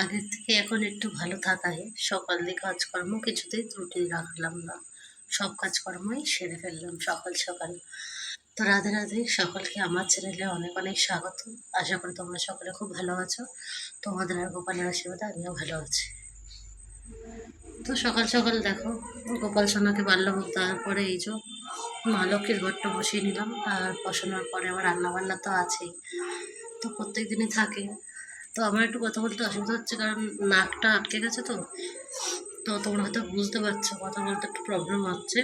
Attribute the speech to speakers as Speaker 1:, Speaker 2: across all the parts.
Speaker 1: আগের থেকে এখন একটু ভালো থাকায় সকাল দিয়ে কাজকর্ম কিছুতেই ত্রুটি রাখলাম না। সব কাজকর্মই সেরে ফেললাম সকাল সকাল। তো রাধে রাধে, সকলকে আমার চ্যানেলে অনেক অনেক স্বাগত। আশা করি তোমরা সকলে খুব ভালো আছো। তোমাদের আর গোপালের আশীর্বাদে আমিও ভালো আছি। তো সকাল সকাল দেখো, গোপাল সোনাকে বাল্যভোগ দেওয়ার পরে এই যে মা লক্ষ্মীর ঘরটা বসিয়ে নিলাম। আর বসানোর পরে আমার রান্না বান্না তো আছেই। তো প্রত্যেক দিনই থাকে। তো আমার একটু কথা বলতে অসুবিধা হচ্ছে কারণ নাকটা আটকে গেছে তো। তো তোমরা হয়তো বুঝতে পারছ, কথা বলতে একটু প্রবলেম হচ্ছে।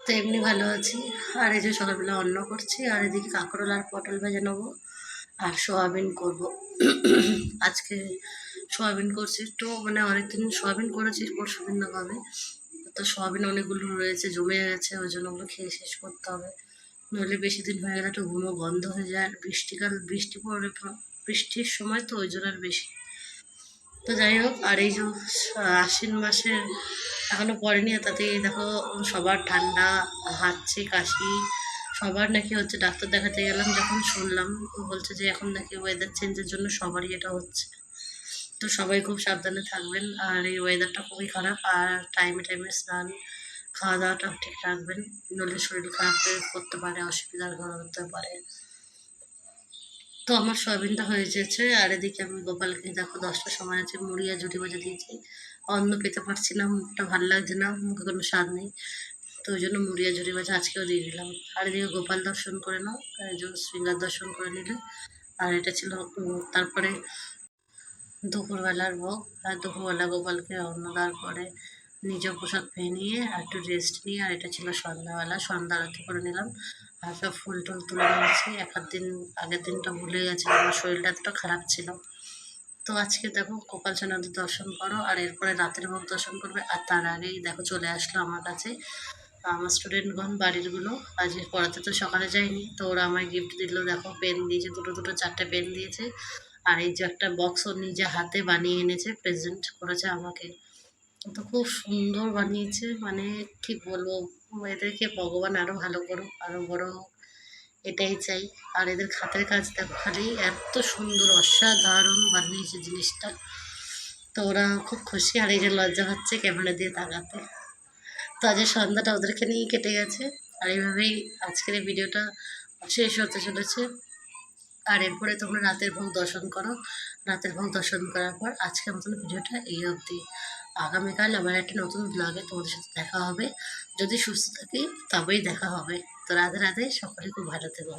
Speaker 1: তো এমনি ভালো আছি। আর এই যে সকালবেলা অন্ন করছি, আর এদিকে কাঁকরোল আর পটল ভেজে নেব, আর সোয়াবিন করব। আজকে সোয়াবিন করছি। তো মানে অনেকদিন সোয়াবিন করেছি পরশু দিন না কবে তো সোয়াবিন অনেকগুলো রয়েছে, জমে গেছে, ওই জন্য ওগুলো খেয়ে শেষ করতে হবে। নইলে বেশি দিন হয়ে গেলে একটু ঘুমো বন্ধ হয়ে যায় আর বৃষ্টিকাল বৃষ্টি পড়ে বৃষ্টির সময় তো ওই জন্য আর বেশি। তো যাই হোক, আর এই যে আশ্বিন মাসের এখনও পড়েনি তাতে দেখো সবার ঠান্ডা, হাঁচি, কাশি, সবার নাকি হচ্ছে ডাক্তার দেখাতে গেলাম, যখন শুনলাম বলছে যে এখন নাকি ওয়েদার চেঞ্জের জন্য সবারই এটা হচ্ছে। তো সবাই খুব সাবধানে থাকবেন, আর এই ওয়েদারটা খুবই খারাপ, আর টাইমে টাইমে স্নান খাওয়া দাওয়াটা ঠিক রাখবেন, নইলে শরীর খারাপ করতে পারে, অসুবিধার ঘর হতে পারে। তো আমার সয়াবিনটা হয়ে গেছে আর এদিকে আমি গোপালকে দেখো দশটার সময় আছে, মুড়িয়া জুটি বাজে দিয়েছি। অন্ন পেতে পারছি না মুখটা ভালো লাগছে না, মুখে কোনো স্বাদ নেই। তো ওই জন্য মুড়িয়া জুটি বাজে আজকেও দিয়ে দিলাম। আর এদিকে গোপাল দর্শন করে নাও যে শৃঙ্গার দর্শন করে নিলে। আর এটা ছিল তারপরে দুপুরবেলার ভোগ, আর দুপুরবেলা গোপালকে অন্ন দেওয়ার পরে নিজ পোশাক পেয়ে নিয়ে আর একটু রেস্ট নিয়ে আর এটা ছিল সন্ধ্যাবেলা। সন্ধ্যা আরতি করে নিলাম। আর ফুল টুল তুলে নিয়েছি। এক দিন, আগের দিনটা ভুলে গেছি আমার শরীরটা এতটা খারাপ ছিল। তো আজকে দেখো গোপাল সোনাদের দর্শন করো। আর এরপরে রাতের ভোগ দর্শন করবে। আর তার আগেই দেখো চলে আসলো আমার কাছে আমার স্টুডেন্টগণ বাড়িরগুলো। আজ পড়াতে তো সকালে যায়নি। তো ওরা আমায় গিফট দিল। দেখো পেন দিয়েছে। দুটো দুটো, চারটে পেন দিয়েছে। আর এই যে একটা বক্স ও নিজে হাতে বানিয়ে এনেছে। প্রেজেন্ট করেছে আমাকে। তো খুব সুন্দর বানিয়েছে মানে কি বলব, এদেরকে ভগবান আরও ভালো করুক আরও বড় হোক এটাই চাই। আর এদের খাতের কাজ দেখো খালি, এত সুন্দর, অসাধারণ বানিয়েছে জিনিসটা। তো ওরা খুব খুশি, আর এই যে লজ্জা হচ্ছে ক্যামেরা দিয়ে তাকাতে। তো আজের সন্ধ্যাটা ওদেরকে নিয়েই কেটে গেছে। আর এইভাবেই আজকের এই ভিডিওটা শেষ হতে চলেছে। আর এরপরে তোমরা রাতের ভোগ দর্শন করো। রাতের ভোগ দর্শন করার পর আজকের মতন ভিডিওটা এই অবধি। আগামীকাল আমার একটা নতুন ব্লগে তোমাদের সাথে দেখা হবে। যদি সুস্থ থাকি, তবেই দেখা হবে। তো রাধে রাধে, সকলে খুব ভালো থেকো।